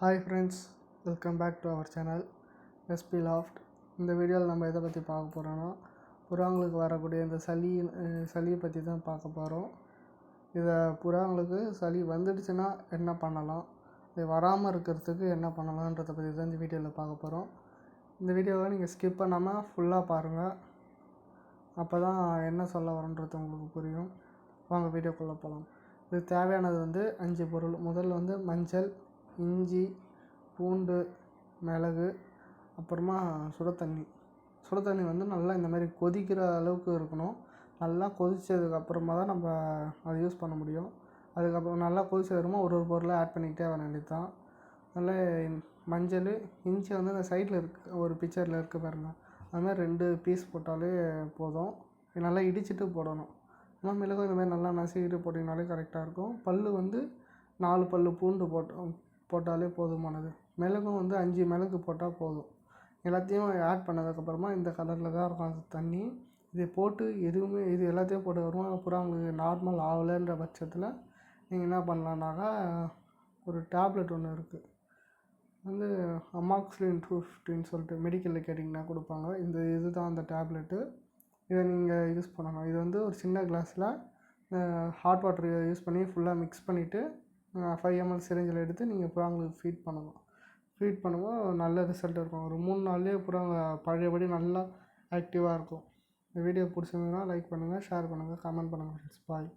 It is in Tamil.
Hi friends welcome back to our channel SP loft இந்த வீடியோவில் நம்ம எதை பற்றி பார்க்க போகிறோன்னா புறாங்களுக்கு வரக்கூடிய இந்த சளி சளியை பற்றி தான் பார்க்க போகிறோம் இதை புறாங்களுக்கு சளி வந்துடுச்சுன்னா என்ன பண்ணலாம்? இது வராமல் இருக்கிறதுக்கு என்ன பண்ணலான்றதை பற்றி தான் இந்த வீடியோவில் பார்க்க போகிறோம் இந்த வீடியோவை நீங்கள் ஸ்கிப் பண்ணாமல் ஃபுல்லாக பாருங்கள் அப்போ தான் என்ன சொல்ல வரன்றது உங்களுக்கு புரியும். வாங்க வீடியோக்குள்ளே போகலாம் இது தேவையானது வந்து அஞ்சு பொருள். முதல்ல வந்து மஞ்சள் இஞ்சி பூண்டு மிளகு அப்புறமா சுட தண்ணி. சுடு தண்ணி வந்து நல்லா இந்த மாதிரி கொதிக்கிற அளவுக்கு இருக்கணும். நல்லா கொதித்ததுக்கப்புறமா தான் நம்ம அதை யூஸ் பண்ண முடியும். அதுக்கப்புறம் நல்லா கொதிச்சதுக்கப்புறமா ஒரு ஒரு பொருளை ஆட் பண்ணிக்கிட்டே வர வேண்டியது தான் நல்ல மஞ்சள் இஞ்சி வந்து அந்த சைடில் இருக்கு ஒரு பிக்சரில் இருக்குது பாருங்கள் அது மாதிரி ரெண்டு பீஸ் போட்டாலே போதும். நல்லா இடிச்சிட்டு போடணும். ஆனால் மிளகு இந்த மாதிரி நல்லா நசுக்கிட்டு போட்டிங்கனாலே கரெக்டாக இருக்கும். பல் வந்து நாலு பல் பூண்டு போட்டு போட்டாலே போதுமானது. மிளகும் வந்து அஞ்சு மிளகு போட்டால் போதும். எல்லாத்தையும் ஆட் பண்ணதுக்கப்புறமா இந்த கலரில் தான் இருக்கும் அந்த தண்ணி. இதை போட்டு எதுவுமே இது எல்லாத்தையும் போட்டு வருமா அப்புறம் உங்களுக்கு நார்மல் ஆகலைன்ற பட்சத்தில் நீங்கள் என்ன பண்ணலான்னாக்கா ஒரு டேப்லெட் ஒன்று இருக்குது வந்து அமாக்ஸ்லின் டூ ஃபிஃப்டின்னு சொல்லிட்டு மெடிக்கலில் கேட்டிங்கன்னா கொடுப்பாங்க. இந்த இது தான் அந்த டேப்லெட்டு இதை நீங்கள் யூஸ் பண்ணணும். இது வந்து ஒரு சின்ன கிளாஸில் ஹாட் வாட்டர் யூஸ் பண்ணி ஃபுல்லாக மிக்ஸ் பண்ணிவிட்டு ஃபைவ் எம்எல் சிரிஞ்சில் எடுத்து நீங்கள் புறாங்களுக்கு ஃபீட் பண்ணணும். ஃபீட் பண்ணும்போது நல்ல ரிசல்ட் இருக்கும். ஒரு மூணு நாள்லேயே புறாங்க பழையபடி நல்லா ஆக்டிவாக இருக்கும். இந்த வீடியோ பிடிச்சிருந்ததுன்னா லைக் பண்ணுங்கள் ஷேர் பண்ணுங்கள் கமெண்ட் பண்ணுங்கள் ஃப்ரெண்ட்ஸ் பாய்